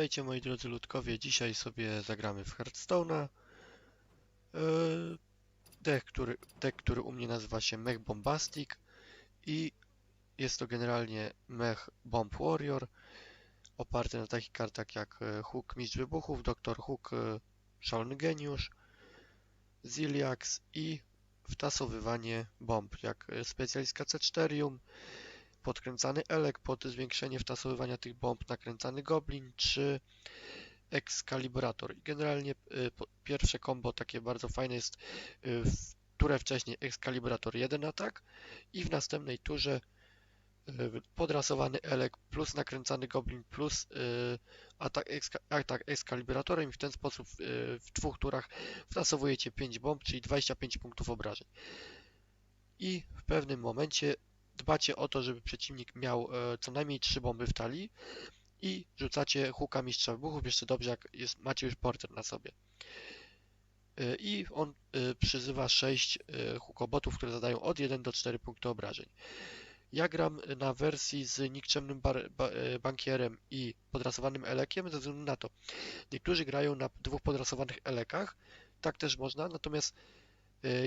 Witajcie moi drodzy ludkowie, dzisiaj sobie zagramy w Hearthstone'a. Deck, który, deck, który u mnie nazywa się Mech Bombastic i jest to generalnie Mech Bomb Warrior oparty na takich kartach jak e, Hook Mistrz Wybuchów, Doktor Hook e, Szalony Geniusz, Ziliax i wtasowywanie bomb, jak e, specjalistka C4, podkręcany elek pod zwiększenie wtasowywania tych bomb, nakręcany goblin czy Excalibrator. I generalnie y, pierwsze combo takie bardzo fajne jest y, w turę wcześniej Excalibrator 1 atak i w następnej turze y, podrasowany elek plus nakręcany goblin plus atak, atak i w ten sposób w dwóch turach wtasowujecie 5 bomb, czyli 25 punktów obrażeń. I w pewnym momencie dbacie o to, żeby przeciwnik miał e, co najmniej 3 bomby w talii i rzucacie huka mistrza wybuchów, jeszcze dobrze jak jest, macie już porter na sobie. E, I on e, przyzywa 6 e, hukobotów, które zadają od 1 do 4 punkty obrażeń. Ja gram na wersji z nikczemnym bar, ba, bankierem i podrasowanym elekiem, ze względu na to. Niektórzy grają na dwóch podrasowanych elekach, tak też można, natomiast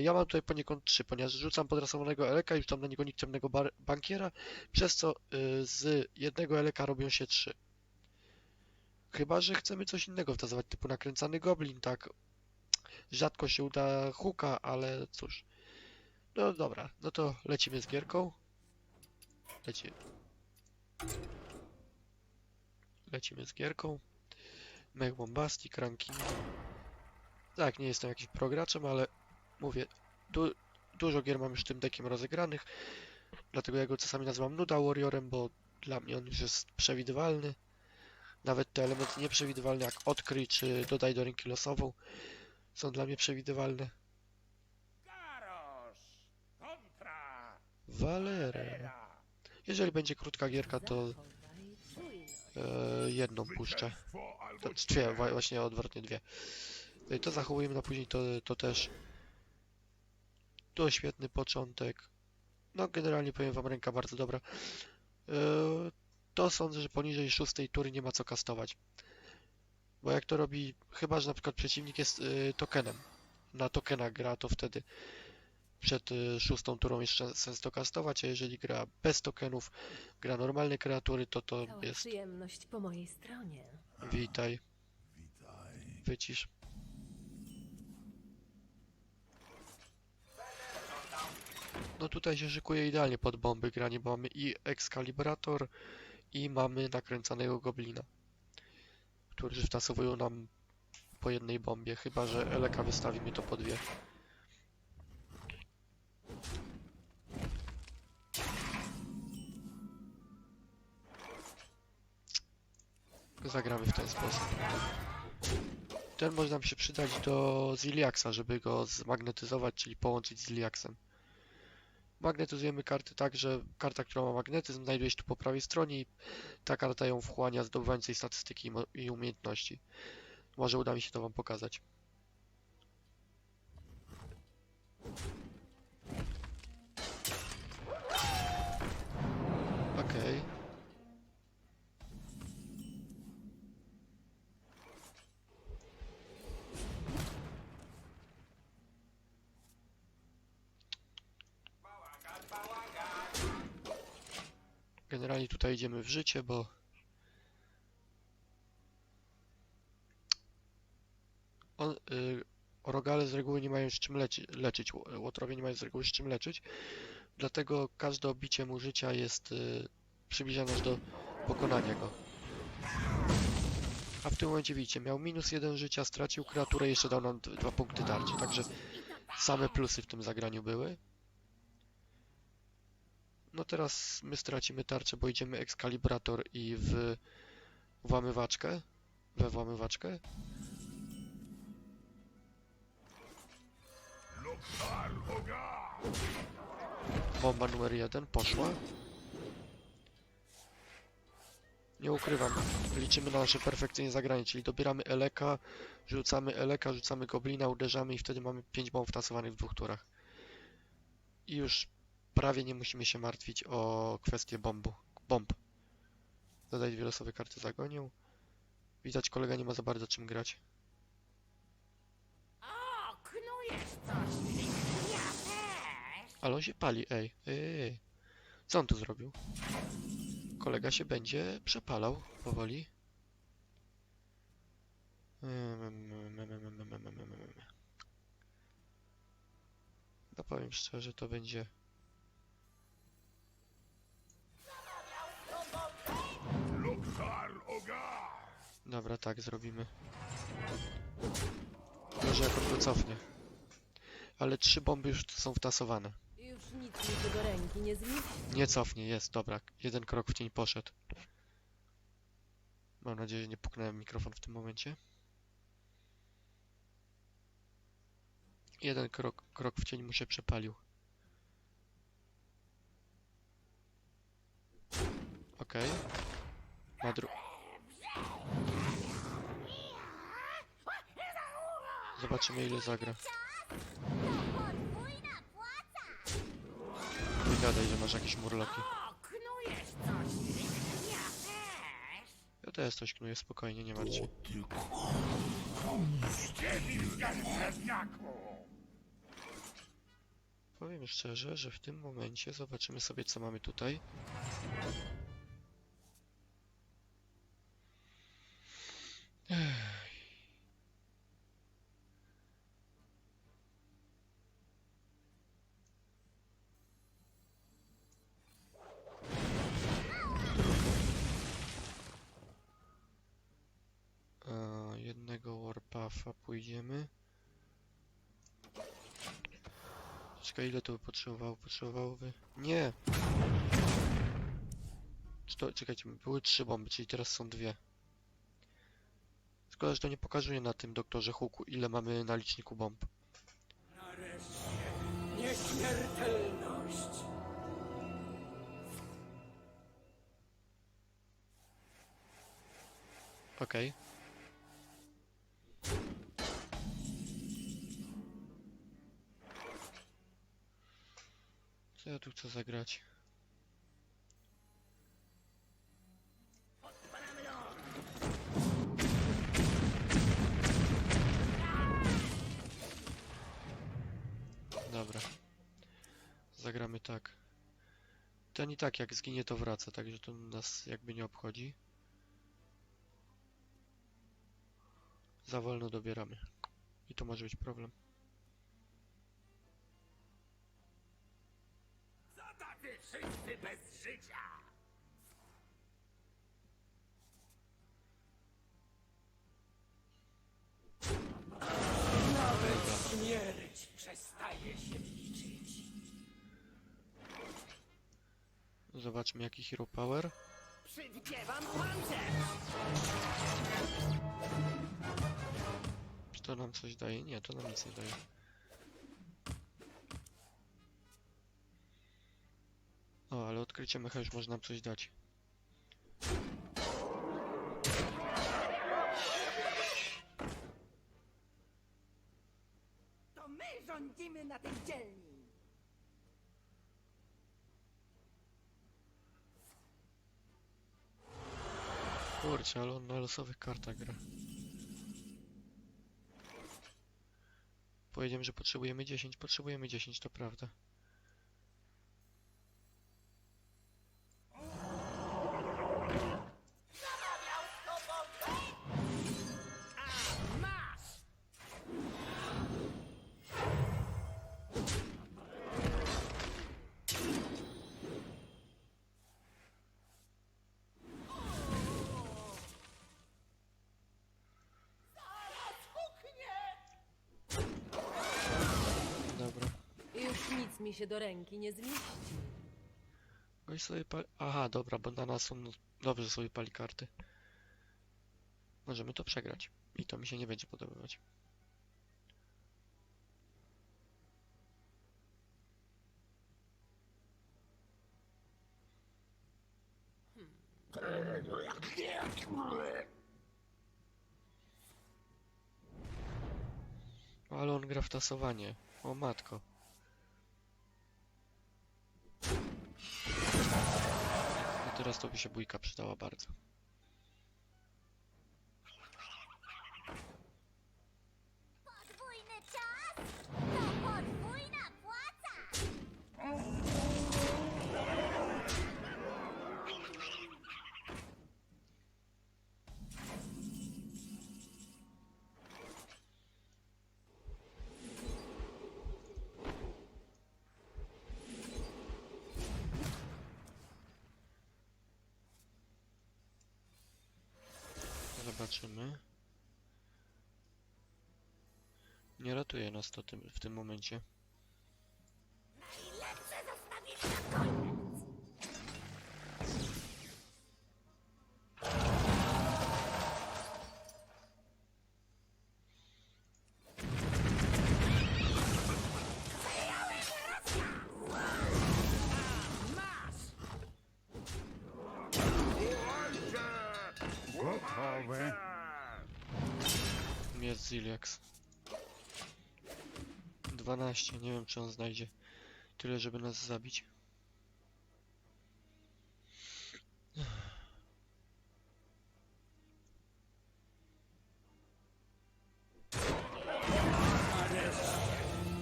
Ja mam tutaj poniekąd trzy, ponieważ rzucam podrasowanego eleka i rzucam na niego nikczemnego bankiera, przez co e, z jednego eleka robią się trzy. Chyba, że chcemy coś innego wtasować, typu nakręcany goblin, tak. Rzadko się uda huka, ale cóż. No dobra, no to lecimy z gierką. Leci... Lecimy z gierką. Mech Bombastic, ranking. Tak, nie jestem jakimś prograczem, ale mówię, du dużo gier mam już tym deckiem rozegranych, dlatego ja go czasami nazywam Nuda Warriorem, bo dla mnie on już jest przewidywalny. Nawet te elementy nieprzewidywalne jak odkryj czy dodaj do ręki losową są dla mnie przewidywalne. Garosz kontra Valere. Era. Jeżeli będzie krótka gierka, to e, jedną puszczę. Dwie, właśnie odwrotnie dwie. E, To zachowujemy na później, to, to też. To świetny początek. No, generalnie powiem wam, ręka bardzo dobra. E, To sądzę, że poniżej szóstej tury nie ma co kastować. Bo jak to robi, chyba że na przykład przeciwnik jest e, tokenem. Na tokena gra, to wtedy przed e, szóstą turą jeszcze sens to kastować, a jeżeli gra bez tokenów, gra normalne kreatury, to to Cała jest przyjemność po mojej stronie. witaj. Wycisz. No tutaj się szykuje idealnie pod bomby granie, bo mamy i Excalibrator i mamy nakręcanego Goblina, którzy wtasowują nam po jednej bombie, chyba że Eleka wystawimy to po dwie. Zagramy w ten sposób. Ten może nam się przydać do Ziliaxa, żeby go zmagnetyzować, czyli połączyć z Ziliaxem. Magnetyzujemy karty tak, że karta, która ma magnetyzm, znajduje się tu po prawej stronie i ta karta ją wchłania, zdobywając jej statystyki i umiejętności. Może uda mi się to Wam pokazać. Tutaj idziemy w życie, bo on, y, rogale z reguły nie mają z czym leci, leczyć, ło- łotrowie nie mają z reguły z czym leczyć, dlatego każde obicie mu życia jest y, przybliżane do pokonania go. A w tym momencie widzicie, miał minus jeden życia, stracił kreaturę jeszcze dał nam dwa punkty tarczy, także same plusy w tym zagraniu były. No teraz my stracimy tarczę, bo idziemy Excalibrator i w włamywaczkę. We włamywaczkę. Bomba numer jeden poszła. Nie ukrywam, liczymy na nasze perfekcyjne zagranie, czyli dobieramy Eleka, rzucamy Eleka, rzucamy Goblina, uderzamy i wtedy mamy 5 bomb wtasowanych w dwóch turach. I już prawie nie musimy się martwić o kwestię bombu, bomb. Dodaj dwie losowe karty zagonią. Widać kolega nie ma za bardzo czym grać. O, knujesz coś. Ja też. Ale on się pali, ej. ej, ej. Co on tu zrobił? Kolega się będzie przepalał powoli. No powiem szczerze, to będzie... Dobra, tak zrobimy. Może jak on go cofnie. Ale trzy bomby już są wtasowane. Już nic mi do ręki nie. Nie cofnie, jest, dobra. Jeden krok w cień poszedł. Mam nadzieję, że nie puknąłem mikrofon w tym momencie. Jeden krok, krok w cień mu się przepalił. Okej. Dru... Zobaczymy ile zagra. Nie gadaj, że masz jakieś murloki. Ja też. Coś knuję, spokojnie, nie martw. Powiem szczerze, że w tym momencie zobaczymy sobie co mamy tutaj. Ech. A, jednego Warpuffa pójdziemy. Czekaj, ile to by potrzebowało? Potrzebowałoby... Nie! Czy to, czekajcie, były trzy bomby, czyli teraz są dwie. Szkoda, że to nie pokazuje na tym doktorze Huku, ile mamy na liczniku bomb. Nieśmiertelność. Okej. Co tu chcę zagrać? Dobra. Zagramy tak. Ten i tak jak zginie to wraca, także to nas jakby nie obchodzi. Za wolno dobieramy. I to może być problem. Wszyscy bez życia? Nawet śmierć przestaje się liczyć. Zobaczmy jaki hero power. Przywdziewam pancerz! Czy to nam coś daje? Nie, to nam nic nie daje. O, ale odkrycie mecha już może nam coś dać. To my rządzimy na tej dzielni. Kurczę, ale on na losowych kartach gra. Powiedziałem, że potrzebujemy 10. Potrzebujemy 10, to prawda. Mi się do ręki nie zmieści. Gość sobie pali... Aha, dobra, bo na nas on dobrze sobie pali karty. Możemy to przegrać. I to mi się nie będzie podobać. Ale on gra w tasowanie. O matko. Teraz to by się bójka przydała bardzo. Nie ratuje nas to tym, w tym momencie. Gotowe. Jest Ziliax. 12, nie wiem czy on znajdzie tyle, żeby nas zabić.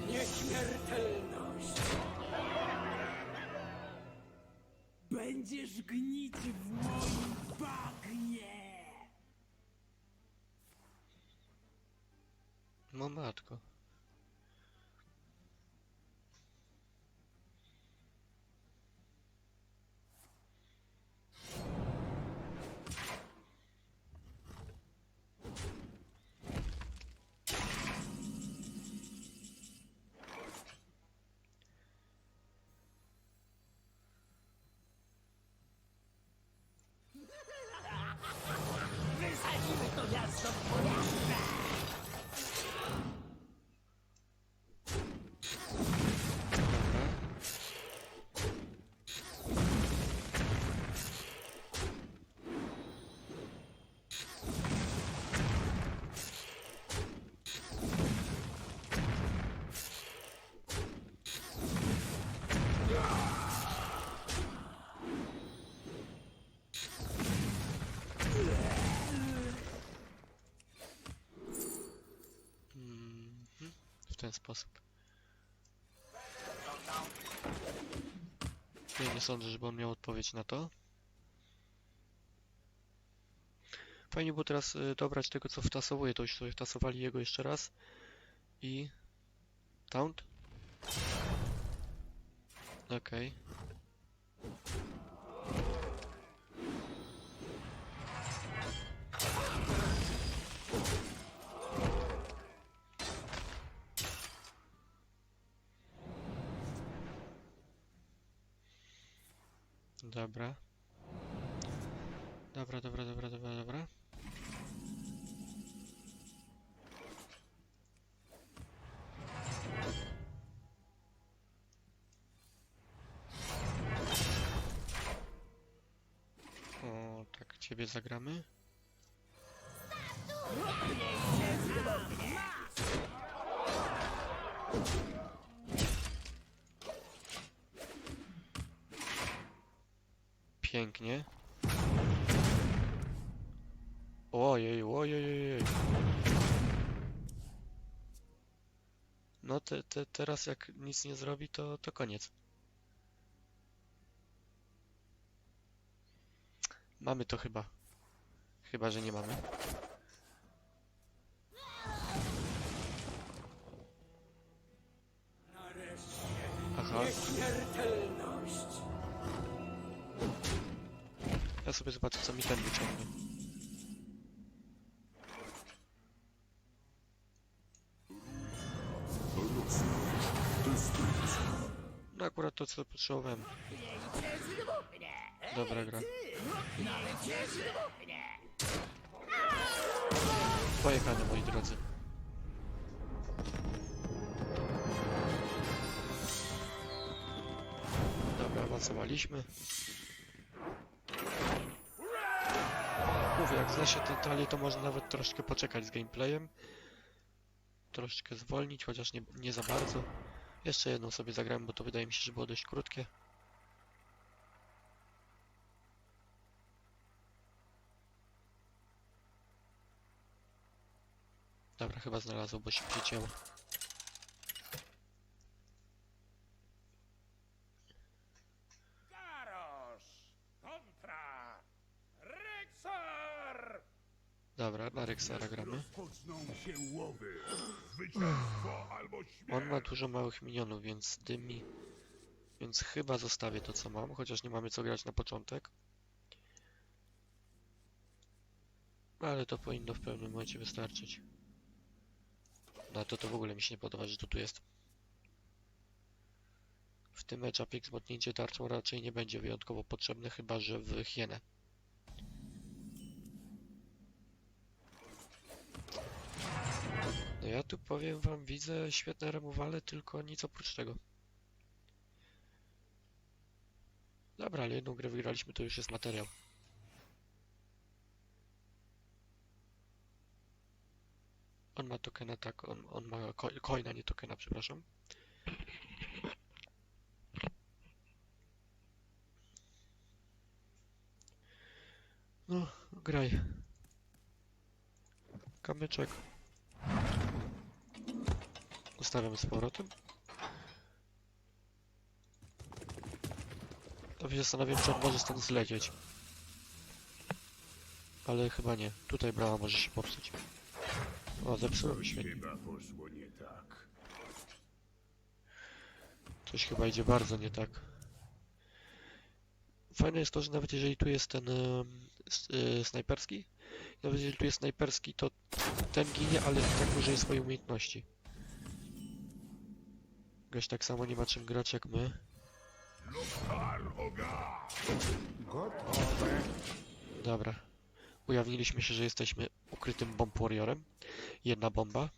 Nieśmiertelność! Będziesz gnić w moim bagnie! No matko. Ten sposób. Ja nie sądzę, żeby on miał odpowiedź na to. Fajnie było teraz y, dobrać tego, co wtasowuje. To już sobie wtasowali jego jeszcze raz. I... Taunt? Okej. Dobra. Dobra, dobra, dobra, dobra, dobra. O, tak, ciebie zagramy. Pięknie. Ojej, ojej, ojej. No te, te, teraz jak nic nie zrobi, to, to koniec. Mamy to chyba. Chyba, że nie mamy. Aha. Ja sobie zobaczę, co mi ten wyciągnie. No akurat to, co potrzebowałem. Dobra gra. Pojechane, moi drodzy. Dobra, awansowaliśmy. Mówię, jak zna się te talie, to można nawet troszkę poczekać z gameplayem. Troszkę zwolnić, chociaż nie, nie za bardzo. Jeszcze jedną sobie zagrałem, bo to wydaje mi się, że było dość krótkie. Dobra, chyba znalazło, bo się przycięło. Garosz! Kontra! Rexar! Dobra, na Rexara gramy. On ma dużo małych minionów, więc dymi. Więc chyba zostawię to, co mam, chociaż nie mamy co grać na początek. Ale to powinno w pewnym momencie wystarczyć. No to to w ogóle mi się nie podoba, że to tu jest. W tym etapie wzmocnięcie tarczą raczej nie będzie wyjątkowo potrzebne, chyba że w hienę. No ja tu powiem wam, widzę świetne removale, tylko nic oprócz tego. Dobra, ale jedną grę wygraliśmy, to już jest materiał. On ma tokena, tak, on, on ma ko- coina, nie tokena, przepraszam. No, graj. Kamyczek. Ustawiam z powrotem. To się zastanawiam, czy on może stąd zlecieć. Ale chyba nie. Tutaj brama może się popsuć. O, zepsułem chyba poszło nie tak. Coś chyba idzie bardzo nie tak. Fajne jest to, że nawet jeżeli tu jest ten y, snajperski, nawet jeżeli tu jest snajperski, to ten ginie, ale tak użyje swojej umiejętności. Gość tak samo nie ma czym grać jak my. Dobra. Ujawniliśmy się, że jesteśmy ukrytym bomb warriorem. Jedna bomba.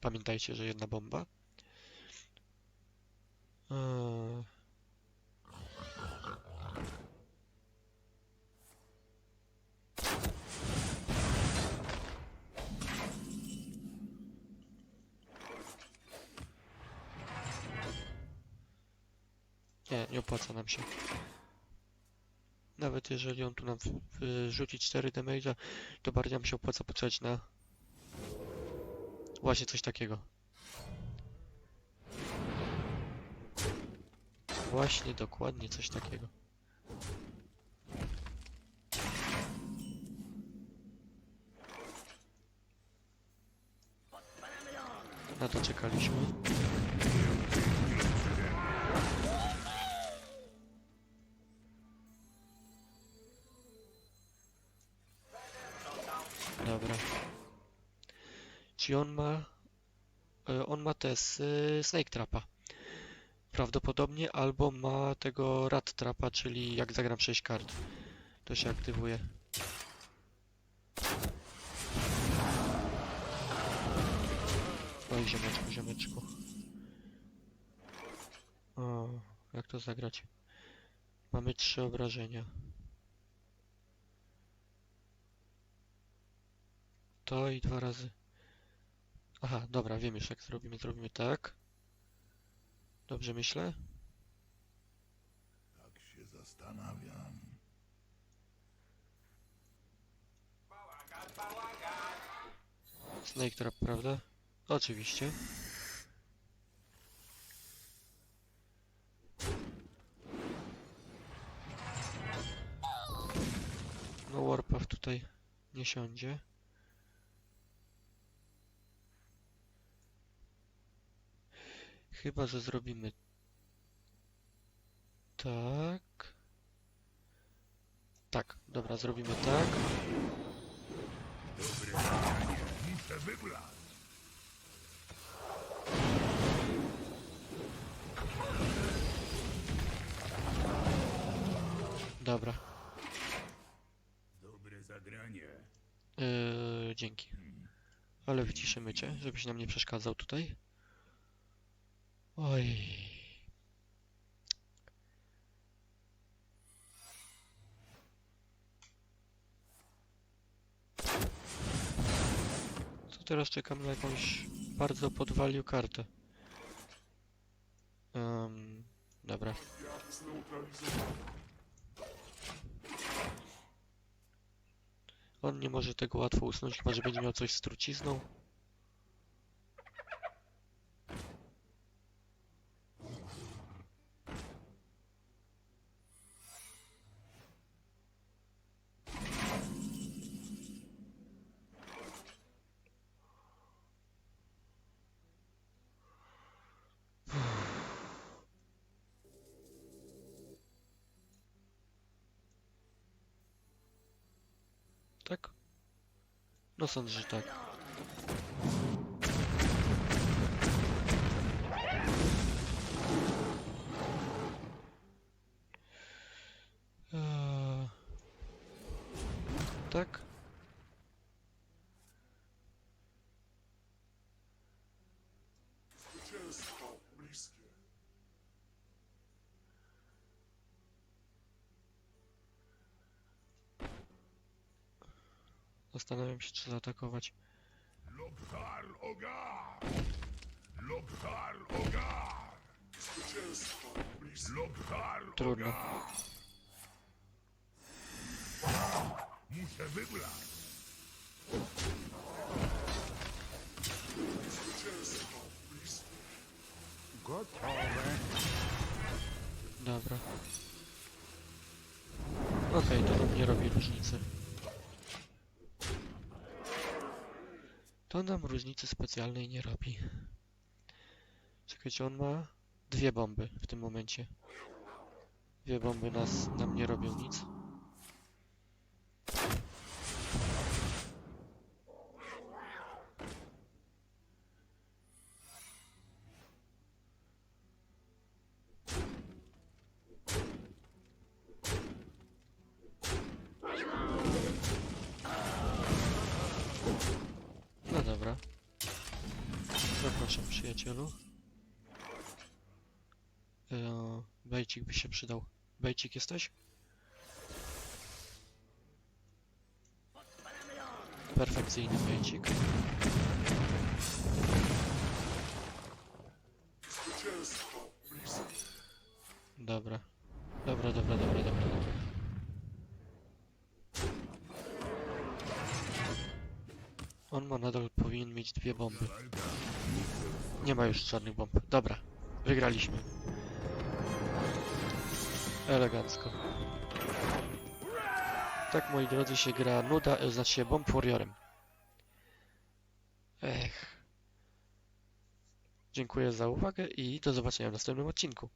Pamiętajcie, że jedna bomba. Eee... Nie, nie opłaca nam się. Nawet jeżeli on tu nam wyrzuci 4 damage'a, to bardziej nam się opłaca poczekać na właśnie coś takiego. Właśnie, dokładnie coś takiego. Na to czekaliśmy. Czy on ma... e, On ma te z e, Snake Trapa. Prawdopodobnie albo ma tego Rat Trapa, czyli jak zagram 6 kart. To się aktywuje. Oj, ziomeczku, ziomeczku. O, jak to zagrać? Mamy trzy obrażenia. To i dwa razy. Aha, dobra, wiem już jak zrobimy. Zrobimy tak. Dobrze myślę? Tak się zastanawiam. Snake Trap, prawda? Oczywiście. No Warpath tutaj nie siądzie. Chyba, że zrobimy tak. Tak, dobra, zrobimy tak. Dobra. Dobre zagranie. Yy, dzięki. Ale wyciszymy cię, żebyś nam nie przeszkadzał tutaj. Oj. Co teraz czekam na jakąś bardzo podwalił kartę. Um, dobra. On nie może tego łatwo usunąć, chyba że będzie miał coś z trucizną. Tak? No sądzę, że tak. Eee, tak? Zastanawiam się, czy zaatakować. Lokhar Ogar! Lokhar Ogar! Lokhar Trudno. Muszę wybrać. Dobra. Okej, to nam nie robi różnicy. To nam różnicy specjalnej nie robi. Czekajcie, on ma dwie bomby w tym momencie. Dwie bomby nas, nam nie robią nic. No dobra. Zapraszam przyjacielu. Eee, bejcik by się przydał. Bejcik jesteś? Perfekcyjny bejcik. Dobra. Dobra, dobra, dobra, dobra. On ma nadal powinien mieć dwie bomby. Nie ma już żadnych bomb. Dobra, wygraliśmy. Elegancko. Tak, moi drodzy, się gra nuda, e, znaczy się Bomb Warriorem. Ech. Dziękuję za uwagę i do zobaczenia w następnym odcinku.